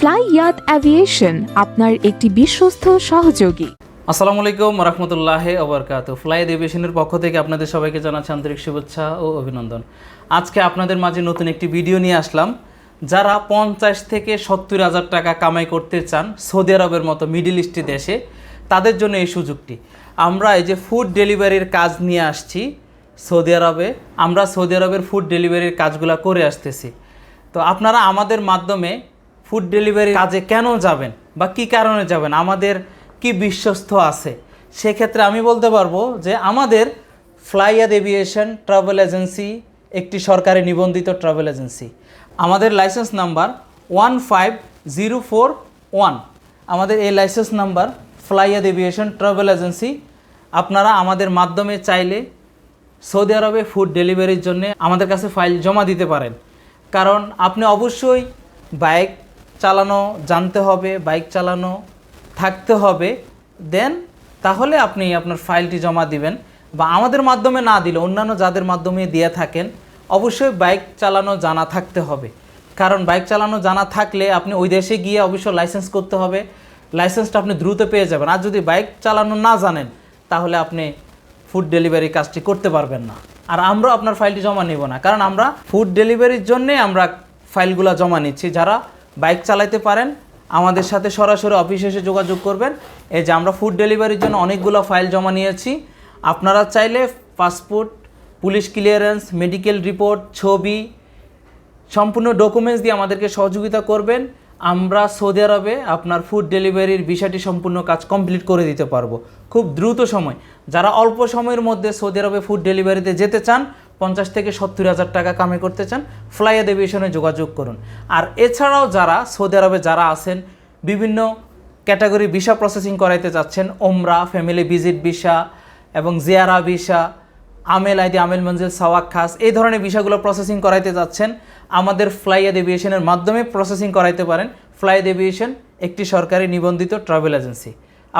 Fly ইয়াত aviation আপনার একটি বিশ্বস্ত সহযোগী। আসসালামু আলাইকুম রহমতুল্লাহ ওবরকাত ফ্লাই এভিয়েশনের পক্ষ থেকে আপনাদের সবাইকে জানাচ্ছি আন্তরিক শুভেচ্ছা ও অভিনন্দন। আজকে আপনাদের মাঝে নতুন একটি ভিডিও নিয়ে আসলাম। যারা পঞ্চাশ থেকে সত্তর হাজার টাকা কামাই করতে চান সৌদি আরবের মতো মিডিল ইস্টি দেশে, তাদের জন্য এই সুযোগটি। আমরা এই যে ফুড ডেলিভারির কাজ নিয়ে আসছি সৌদি আরবে, আমরা সৌদি আরবের ফুড ডেলিভারির কাজগুলো করে আসতেছি। তো আপনারা আমাদের মাধ্যমে ফুড ডেলিভারি কাজে কেন যাবেন বা কি কারণে যাবেন? আমাদের কি বিশ্বস্ত আছে? সেক্ষেত্রে আমি বলতে পারব যে আমাদের ফ্লাইয়াদ এভিয়েশন ট্রাভেল এজেন্সি একটি সরকারি নিবন্ধিত ট্রাভেল এজেন্সি। আমাদের licence number one five zero four one. আমাদের এই লাইসেন্স নাম্বার ফ্লাইয়াদ এভিয়েশন ট্রাভেল এজেন্সি। আপনারা আমাদের মাধ্যমে চাইলে সৌদি আরবে ফুড ডেলিভারির জন্য আমাদের কাছে ফাইল জমা দিতে পারেন। কারণ আপনি অবশ্যই বাইক চালানো, জানতে হবে, বাইক চালানো, থাকতে হবে। দেন তাহলে আপনি আপনার ফাইলটি জমা দিবেন বা আমাদের মাধ্যমে না দিলে, অন্যান্য যাদের মাধ্যমে দিয়ে থাকেন, অবশ্যই বাইক চালানো জানা থাকতে হবে। কারণ বাইক চালানো জানা থাকলে আপনি ওই দেশে গিয়ে অবশ্য লাইসেন্স করতে হবে। লাইসেন্সটা আপনি দ্রুত পেয়ে যাবেন। আর যদি বাইক চালানো না জানেন, তাহলে আপনি ফুড ডেলিভারি কাজটি করতে পারবেন না। আর আমরা আপনার ফাইলটি জমা নেব না। কারণ আমরা ফুড ডেলিভারির জন্যে আমরা ফাইলগুলো জমা নিচ্ছি। যারা বাইক চালাইতে পারেন, আমাদের সাথে সরাসরি অফিসে এসে যোগাযোগ করবেন। এই যে আমরা ফুড ডেলিভারির জন্য অনেকগুলো ফাইল জমা নিয়েছি। আপনারা চাইলে passport police clearance medical report ছবি, সম্পূর্ণ ডকুমেন্টস দিয়ে আমাদেরকে সহযোগিতা করবেন। আমরা সৌদি আরবে আপনার ফুড ডেলিভারির বিষয়টি সম্পূর্ণ কাজ কমপ্লিট করে দিতে পারব। খুব দ্রুত সময়। যারা অল্প সময়ের মধ্যে সৌদি আরবে ফুড ডেলিভারিতে যেতে চান পঞ্চাশ থেকে সত্তর হাজার টাকা কামাই করতে চান ফ্লাইয়াদ এভিয়েশনে যোগাযোগ করুন। আর এছাড়াও যারা সৌদি আরবে যারা আছেন, বিভিন্ন ক্যাটাগরি ভিসা প্রসেসিং করাইতে যাচ্ছেন ওমরা ফ্যামিলি ভিজিট ভিসা এবং জিয়ারা ভিসা আমেল আইডি, আমেল মঞ্জিল, সাওয়াক খাস, এই ধরনের বিষয়গুলো প্রসেসিং করাইতে যাচ্ছেন আমাদের ফ্লাইয়াদ এভিয়েশনের মাধ্যমে প্রসেসিং করাইতে পারেন। ফ্লাইয়াদ এভিয়েশন একটি সরকারি নিবন্ধিত ট্রাভেল এজেন্সি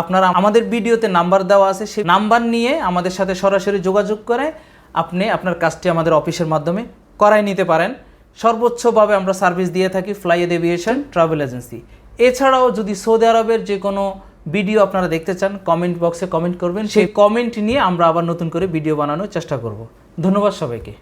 আপনারা আমাদের ভিডিওতে নাম্বার দেওয়া আছে, সেই নাম্বার নিয়ে আমাদের সাথে সরাসরি যোগাযোগ করে আপনি আপনার কাজটি আমাদের অফিসের মাধ্যমে করাই নিতে পারেন। সর্বোচ্চভাবে আমরা সার্ভিস দিয়ে থাকি ফ্লাই এভিয়েশন ট্রাভেল এজেন্সি। এছাড়াও যদি সৌদি আরবের যে কোনো ভিডিও আপনারা দেখতে চান কমেন্ট বক্সে কমেন্ট করবেন। সেই কমেন্ট নিয়ে আমরা আবার নতুন করে ভিডিও বানানোর চেষ্টা করব। ধন্যবাদ সবাইকে।